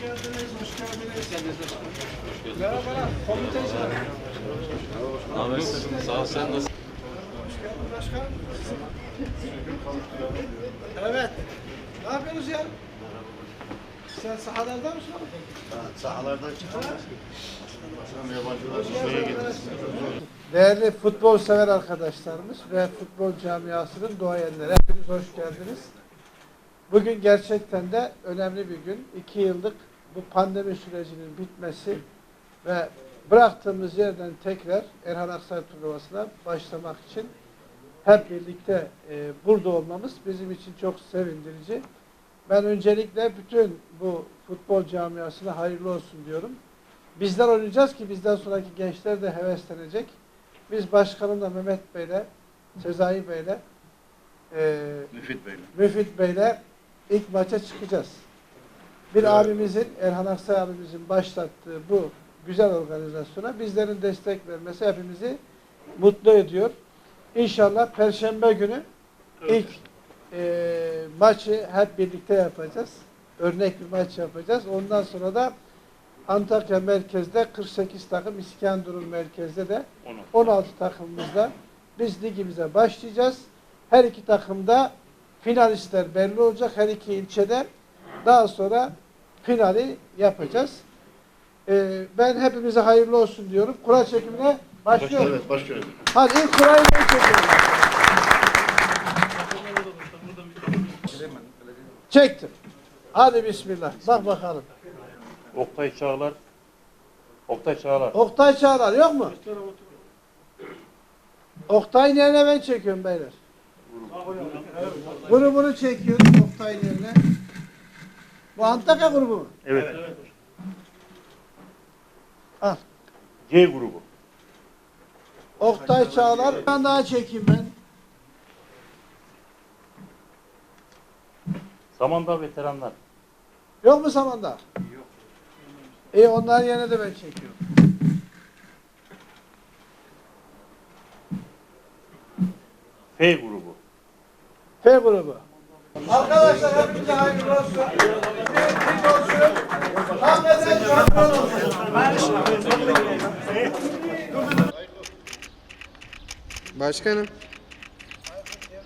geldiniz, hoş geldiniz. Merhabalar, komiteciler. Ne habersin? Sağ ol sen nasılsın? Hoş geldin başkan. Evet. Ne yapıyorsunuz ya? Sen sahalarda mısın? Sahalardan çıkan Değerli futbol sever arkadaşlarımız ve futbol camiasının duayenleri hepiniz hoş geldiniz. Bugün gerçekten de önemli bir gün. İki yıllık bu pandemi sürecinin bitmesi ve bıraktığımız yerden tekrar Erhan Aksaray turnuvasına başlamak için hep birlikte e, burada olmamız bizim için çok sevindirici. Ben öncelikle bütün bu futbol camiasına hayırlı olsun diyorum. Bizler oynayacağız ki bizden sonraki gençler de heveslenecek. Biz başkanımla Mehmet Bey'le, Sezai Bey'le, e, Müfit Bey'le. Müfit Bey'le ilk maça çıkacağız. Bir abimizin, Erhan Aksay abimizin başlattığı bu güzel organizasyona bizlerin destek vermesi hepimizi mutlu ediyor. İnşallah Perşembe günü ilk e, maçı hep birlikte yapacağız. Örnek bir maç yapacağız. Ondan sonra da Antakya merkezde 48 takım, İskenderun merkezde de 16 takımımızla biz ligimize başlayacağız. Her iki takımda finalistler belli olacak. Her iki ilçede daha sonra finali yapacağız. Ee, ben hepimize hayırlı olsun diyorum. Kura çekimine başlıyorum. Evet, başlıyoruz. Hadi ilk kurayı ben çekiyorum. Çektim. Hadi bismillah. Bak bakalım. Oktay Çağlar. Oktay Çağlar. Oktay Çağlar yok mu? Oktay'ın yerine ben çekiyorum beyler. Grubunu çekiyoruz Oktay'ın yerine. Bu Antakya grubu mu? Evet. Al. G grubu. Oktay Çağlar. Bir tane daha çekeyim ben. Samandağ veteranlar. Yok mu Samandağ? Yok. İyi onların yerine de ben çekiyorum. F grubu. F grubu. Arkadaşlar hepinize hayırlı olsun. Birlik olsun. Hakikaten şampiyon olsun. Başkanım.